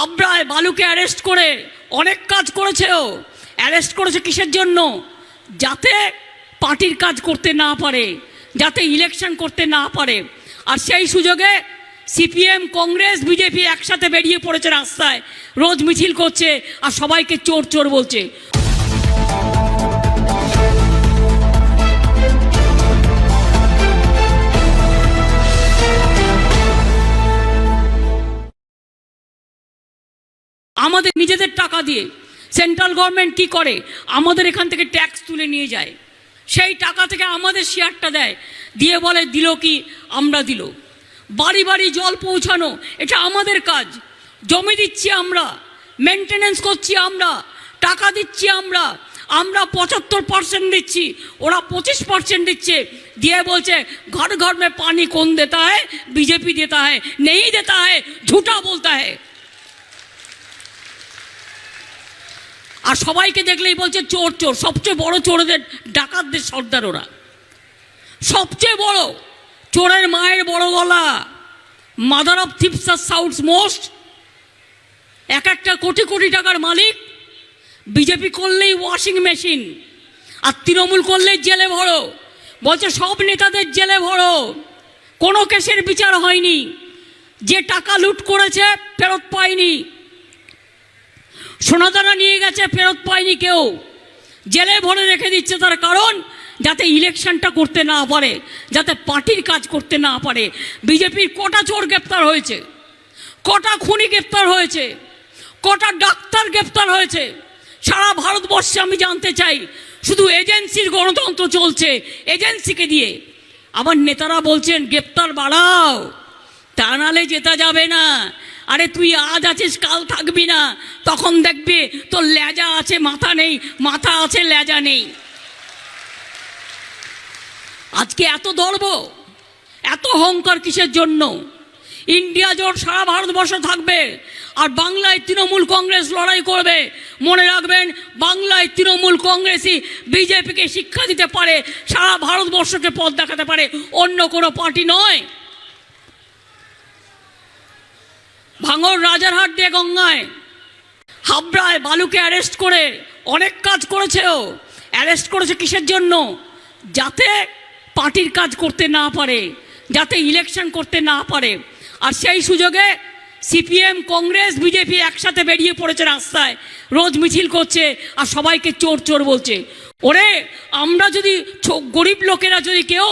হাবড়ায় বালুকে arrest করে অনেক কাজ করেছে ও অ্যারেস্ট করেছে কিসের জন্য? যাতে পার্টির কাজ করতে না পারে, যাতে ইলেকশন করতে না পারে। আর সেই সুযোগে সিপিএম কংগ্রেস বিজেপি একসাথে বেরিয়ে পড়েছে রাস্তায়। রোজ মিছিল করছে আর সবাইকে চোর চোর বলছে। আমাদের নিজেদের টাকা দিয়ে সেন্ট্রাল গভর্নমেন্ট কি করে? আমাদের এখান থেকে ট্যাক্স তুলে নিয়ে যায়। সেই টাকা থেকে আমাদের শেয়ারটা দেয়। দিয়ে বলে, দিল কি? আমরা দিল। বাড়ি বাড়ি জল পৌঁছানো, এটা আমাদের কাজ। জমি দিচ্ছি আমরা মেনটেনেন্স করছি আমরা, টাকা দিচ্ছি আমরা আমরা পঁচাত্তর পার্সেন্ট দিচ্ছি, ওরা পঁচিশ পার্সেন্ট দিচ্ছে। দিয়ে বলছে, ঘর ঘর মে পানি কোন দেতা হ্যাঁ বিজেপি দেতা হ্যাঁ নেই দেতা হ্যাঁ ঝুটা বলতা হ্যাঁ আর সবাইকে দেখলেই বলছে চোর চোর। সবচেয়ে বড় চোরদের, ডাকাতদের সর্দার ওরা। সবচেয়ে বড় চোরের মায়ের বড় গলা। মাদার অফ থিপস আর সাউথস মোস্ট এক একটা কোটি কোটি টাকার মালিক। বিজেপি করলেই ওয়াশিং মেশিন আর তৃণমূল করলেই জেলে ভরো। বলছে সব নেতাদের জেলে ভরো। কোনো কেসের বিচার হয়নি। যে টাকা লুট করেছে, ফেরত পায়নি। সোনাদানা নিয়ে গেছে, ফেরত পায়নি কেউ। জেলে ভরে রেখে দিচ্ছে তার কারণ, যাতে ইলেকশনটা করতে না পারে, যাতে পার্টির কাজ করতে না পারে। বিজেপির কটা চোর গ্রেপ্তার হয়েছে, কটা খুনি গ্রেপ্তার হয়েছে, কটা ডাক্তার গ্রেপ্তার হয়েছে। সারা ভারতবর্ষে আমি জানতে চাই, শুধু এজেন্সির গণতন্ত্র চলছে এজেন্সিকে দিয়ে। আবার নেতারা বলছেন, গ্রেপ্তার বাড়াও, তা নালে যেতে যাবে না। আরে তুই আজ আছিস, কাল থাকবি না। তখন দেখবি তোর লেজা আছে, মাথা নেই, মাথা আছে, লেজা নেই। আজকে এত দর্ব, এত অহংকার কিসের জন্য? ইন্ডিয়া জোট সারা ভারতবর্ষ থাকবে, আর বাংলায় তৃণমূল কংগ্রেস লড়াই করবে। মনে রাখবেন, বাংলায় তৃণমূল কংগ্রেসই বিজেপিকে শিক্ষা দিতে পারে, সারা ভারতবর্ষকে পথ দেখাতে পারে। অন্য কোনো পার্টি নয়। ভাঙর রাজারহাট দিয়ে গঙ্গায়। হাবড়ায় বালুকে অ্যারেস্ট করে অনেক কাজ করেছে ও অ্যারেস্ট করেছে কিসের জন্য? যাতে পার্টির কাজ করতে না পারে, যাতে ইলেকশন করতে না পারে। আর সেই সুযোগে সিপিএম কংগ্রেস বিজেপি একসাথে বেরিয়ে পড়েছে রাস্তায়। রোজ মিছিল করছে আর সবাইকে চোর চোর বলছে। ওরে, আমরা যদি গরিব লোকেরা যদি কেউ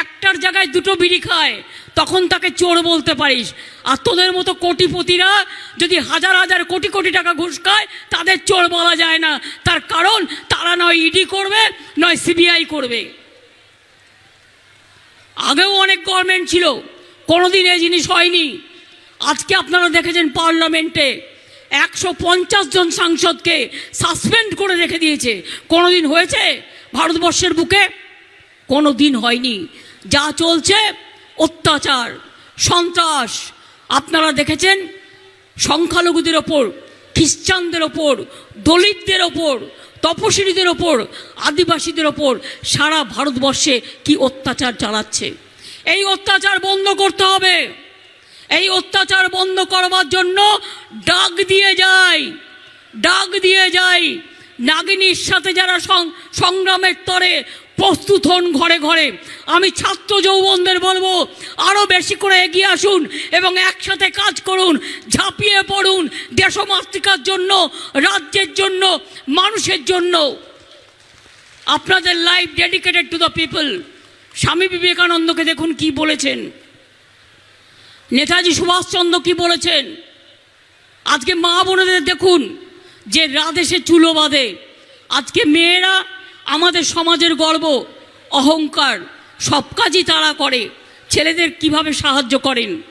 একটার জায়গায় দুটো বিড়ি খায়, তখন তাকে চোর বলতে পারিস। আর তোদের মতো কোটিপতিরা যদি হাজার হাজার কোটি কোটি টাকা ঘুষ খায়, তাদের চোর বলা যায় না। তার কারণ, তারা নয় ইডি করবে, নয় সিবিআই করবে। আগেও অনেক গভর্নমেন্ট ছিল, কোনোদিন এই জিনিস হয়নি। আজকে আপনারা দেখেছেন পার্লামেন্টে একশো পঞ্চাশ জন সাংসদকে সাসপেন্ড করে রেখে দিয়েছে। কোনোদিন হয়েছে ভারতবর্ষের বুকে? কোনো দিন হয়নি। যা চলছে, অত্যাচার, সন্ত্রাস। আপনারা দেখেছেন, সংখ্যালঘুদের ওপর, খ্রিস্টানদের ওপর, দলিতদের ওপর তপশিলীদের ওপর, আদিবাসীদের ওপর সারা ভারতবর্ষে কি অত্যাচার চালাচ্ছে। এই অত্যাচার বন্ধ করতে হবে। এই অত্যাচার বন্ধ করবার জন্য ডাক দিয়ে যায় ডাক দিয়ে যায় নাগিনীর সাথে যারা সংগ্রামের তরে প্রস্তুত হন ঘরে ঘরে। আমি ছাত্র যৌবনদের বলব আরও বেশি করে এগিয়ে আসুন এবং একসাথে কাজ করুন, ঝাঁপিয়ে পড়ুন দেশমাতৃকার জন্য, রাজ্যের জন্য, মানুষের জন্য। আপনাদের life dedicated to the people Swami বিবেকানন্দকে দেখুন কি বলেছেন। নেতাজি সুভাষচন্দ্র কি বলেছেন? আজকে মা বোনেদের দেখুন যে রাদেশে চুলো বাঁধে। আজকে মেয়েরা আমাদের সমাজের গর্ব, অহংকার, সব কাজই তারা করে। ছেলেদের কীভাবে সাহায্য করেন?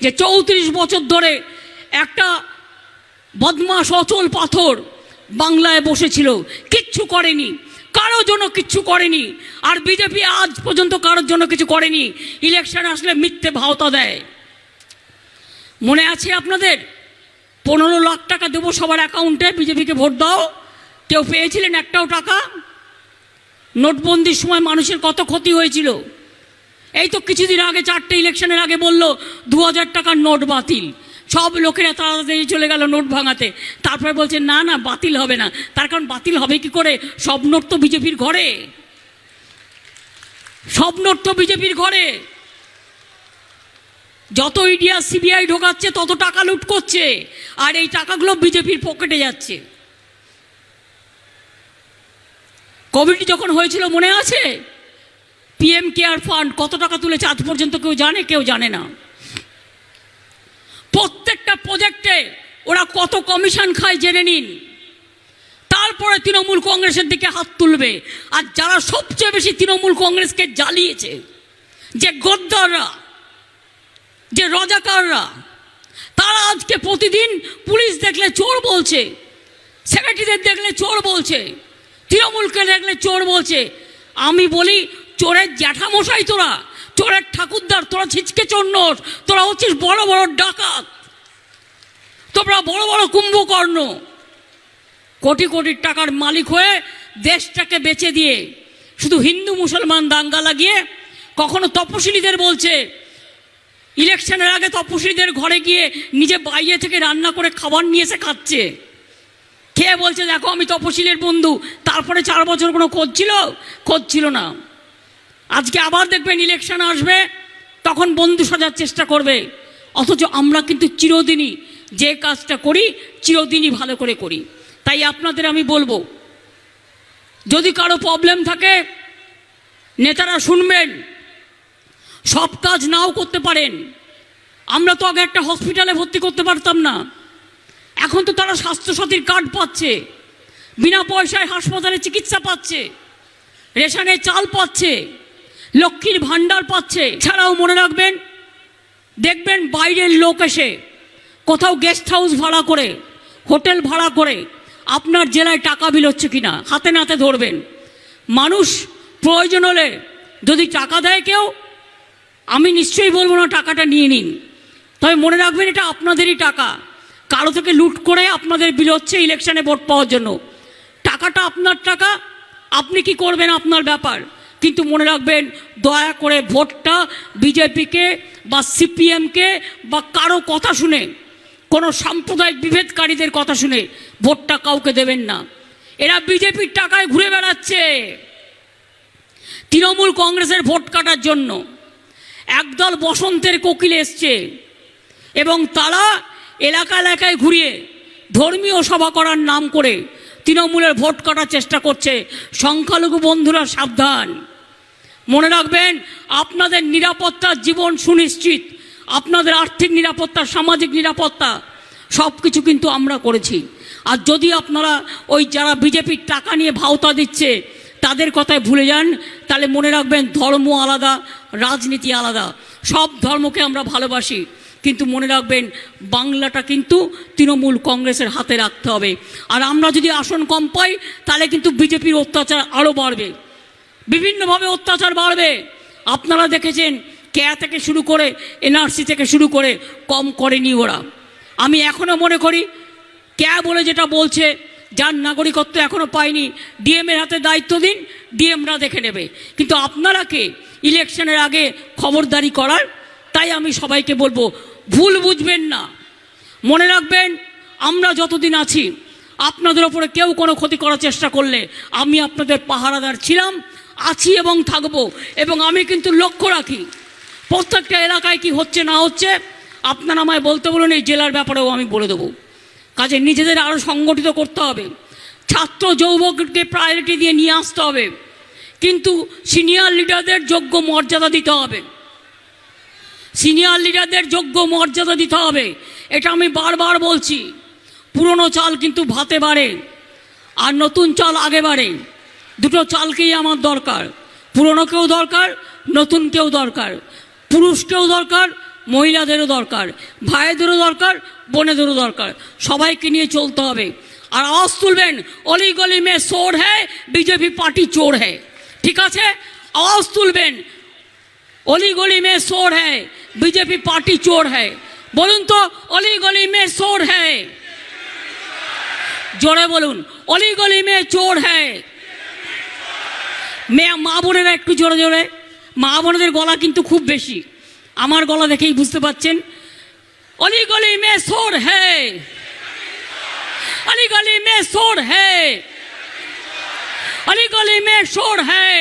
যে চৌত্রিশ বছর ধরে একটা বদমাস অচল পাথর বাংলায় বসেছিল। কিচ্ছু করেনি। কারোর জন্য কিচ্ছু করেনি। আর বিজেপি আজ পর্যন্ত কারোর জন্য কিছু করেনি। ইলেকশন আসলে মিথ্যে ভাওতা দেয়। মনে আছে আপনাদের? পনেরো লাখ টাকা দেবো সবার অ্যাকাউন্টে, বিজেপিকে ভোট দাও। কেউ পেয়েছিলেন একটাও টাকা? নোটবন্দির সময় মানুষের কত ক্ষতি হয়েছিল? এই তো কিছুদিন আগে চারটে ইলেকশনের আগে বলল, দু হাজার টাকার নোট বাতিল। সব লোকেরা তাড়াতাড়ি চলে গেল নোট ভাঙাতে। তারপরে বলছে, না না, বাতিল হবে না। তার কারণ বাতিল হবে কি করে? সব নোট তো বিজেপির ঘরে। সব নোট তো বিজেপির ঘরে। যত ইডিয়া, সিবিআই ঢোকাচ্ছে, তত টাকা লুট করছে। আর এই টাকাগুলো বিজেপির পকেটে যাচ্ছে। কোভিড যখন হয়েছিল, মনে আছে? পিএম কেয়ার ফান্ড কত টাকা তুলেছে আজ পর্যন্ত কেউ জানে কেউ জানে না। প্রত্যেকটা প্রজেক্টে ওরা কত কমিশন খায় জেনে নিন। তারপরে তৃণমূল কংগ্রেসের দিকে হাত তুলবে। আর যারা সবচেয়ে বেশি তৃণমূল কংগ্রেসকে জ্বালিয়েছে, যে গদ্দাররা, যে রজাকাররা, তারা আজকে প্রতিদিন পুলিশ দেখলে চোর বলছে সেক্রেটারিদের দেখলে চোর বলছে। তৃণমূলকে দেখলে চোর বলছে, আমি বলি, চোরের জ্যাঠামশাই তোরা, চোরের ঠাকুরদার, তোরা ছিচকে চন্নস তোরা হচ্ছিস বড় বড় ডাকাত, তোমরা বড় বড় কুম্ভকর্ণ। কোটি কোটি টাকার মালিক হয়ে দেশটাকে বেচে দিয়ে, শুধু হিন্দু মুসলমান দাঙ্গা লাগিয়ে, কখনো তপশিলীদের বলছে, ইলেকশনের আগে তপশিলীদের ঘরে গিয়ে নিজে বাইরে থেকে রান্না করে খাবার নিয়ে এসে খাচ্ছে। খেয়ে বলছে, দেখো, আমি তপশিলের বন্ধু। তারপরে চার বছর কোনো খোঁজ ছিল? খোঁজ ছিল না। আজকে আবার দেখবেন ইলেকশন আসবে, তখন বন্ধু সাজার চেষ্টা করবে। অথচ আমরা কিন্তু চিরদিনই যে কাজটা করি, চিরদিনই ভালো করে করি। তাই আপনাদের আমি বলব, যদি কারও প্রবলেম থাকে, নেতারা শুনবেন, সব কাজ নাও করতে পারেন। আমরা তো আগে একটা হসপিটালে ভর্তি করতে পারতাম না। এখন তো তারা স্বাস্থ্যসাথীর কার্ড পাচ্ছে, বিনা পয়সায় হাসপাতালে চিকিৎসা পাচ্ছে, রেশনের চাল পাচ্ছে, লক্ষ্মীর ভাণ্ডার পাচ্ছে। ছাড়াও মনে রাখবেন, দেখবেন বাইরের লোক এসে কোথাও গেস্ট হাউস ভাড়া করে, হোটেল ভাড়া করে আপনার জেলায় টাকা বিল হচ্ছে কিনা, হাতে নাতে ধরবেন। মানুষ প্রয়োজন হলে যদি টাকা দেয় কেউ, আমি নিশ্চয়ই বলব না টাকাটা নিয়ে নিন। তবে মনে রাখবেন এটা আপনাদেরই টাকা। কারও থেকে লুট করে আপনাদের বিল হচ্ছে ইলেকশনে ভোট পাওয়ার জন্য। টাকাটা আপনার টাকা, আপনি কি করবেন আপনার ব্যাপার? কিন্তু মনে রাখবেন, দয়া করে ভোটটা বিজেপিকে বা সিপিএমকে বা কারও কথা শুনে, কোনো সাম্প্রদায়িক বিভেদকারীদের কথা শুনে ভোটটা কাউকে দেবেন না। এরা বিজেপির টাকায় ঘুরে বেড়াচ্ছে। তৃণমূল কংগ্রেসের ভোট কাটার জন্য একদল বসন্তের কোকিল এসছে এবং তারা এলাকা এলাকায় ঘুরিয়ে ধর্মীয় সভা করার নাম করে তৃণমূলের ভোট কাটার চেষ্টা করছে সংখ্যালঘু বন্ধুরা সাবধান। মনে রাখবেন, আপনাদের নিরাপত্তার জীবন সুনিশ্চিত, আপনাদের আর্থিক নিরাপত্তা, সামাজিক নিরাপত্তা সব কিছু কিন্তু আমরা করেছি। আর যদি আপনারা ওই যারা বিজেপির টাকা নিয়ে ভাওতা দিচ্ছে, তাদের কথায় ভুলে যান, তাহলে মনে রাখবেন ধর্ম আলাদা, রাজনীতি আলাদা, সব ধর্মকে আমরা ভালোবাসি। কিন্তু মনে রাখবেন, বাংলাটা কিন্তু তৃণমূল কংগ্রেসের হাতে রাখতে হবে। আর আমরা যদি আসন কম পাই, তাহলে কিন্তু বিজেপির অত্যাচার আরও বাড়বে। বিভিন্নভাবে অত্যাচার বাড়বে। আপনারা দেখেছেন কেয়া থেকে শুরু করে এনআরসি থেকে শুরু করে কম করেনি ওরা। আমি এখনও মনে করি ক্যা বলে যেটা বলছে, যার নাগরিকত্ব এখনও পায়নি ডিএমের হাতে দায়িত্ব দিন, ডিএমরা দেখে নেবে। কিন্তু আপনারাকে ইলেকশনের আগে খবরদারি করার, তাই আমি সবাইকে বলব ভুল বুঝবেন না। মনে রাখবেন, আমরা যতদিন আছি, আপনাদের ওপরে কেউ কোনো ক্ষতি করার চেষ্টা করলে আমি আপনাদের পাহারাদার ছিলাম, আছি এবং থাকব। এবং আমি কিন্তু লক্ষ্য রাখি, প্রত্যেকটা এলাকায় কি হচ্ছে না হচ্ছে, আপনারা আমায় বলতে বলুন, এই জেলার ব্যাপারেও আমি বলে দেবো। কাজে নিজেদের আরও সংগঠিত করতে হবে। ছাত্র যৌবককে প্রায়োরিটি দিয়ে নিয়ে আসতে হবে। কিন্তু সিনিয়র লিডারদের যোগ্য মর্যাদা দিতে হবে। সিনিয়র লিডারদের যোগ্য মর্যাদা দিতে হবে। এটা আমি বারবার বলছি। পুরনো চাল কিন্তু ভাতে বাড়ে, আর নতুন চাল আগে বাড়ে। দুটো চালকেই আমার দরকার। পুরনোকেও দরকার নতুনকেও দরকার। পুরুষকেও দরকার, মহিলাদেরও দরকার। ভাইদেরও দরকার, বোনেদেরও দরকার। সবাইকে নিয়ে চলতে হবে। আর আওয়াজ তুলবেন, অলি গলি মে চোর হ্যায়, বিজেপি পার্টি চোর হ্যায়। ঠিক আছে? আওয়াজ তুলবেন, অলি গলি মে চোর হ্যায়। বিজেপি পার্টি চোর হ্যায় বলুন তো অলি গলি মে চোর হ্যায় জোরে বলুন অলি গলি মে চোর হ্যায় মেয়ে মা বোনেরা একটু জোরে জোরে মা বোনেদের গলা কিন্তু খুব বেশি আমার গলা দেখেই বুঝতে পাচ্ছেন अली गली में शोर है अली गली में शोर है अली गली में शोर है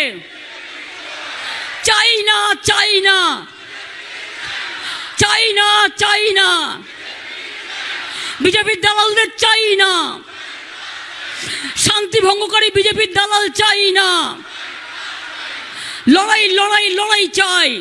চাই না চাই না বিজেপির দালালদের চাই না শান্তি ভঙ্গকারী বিজেপির দালাল চাই না লড়াই লড়াই লড়াই চাই।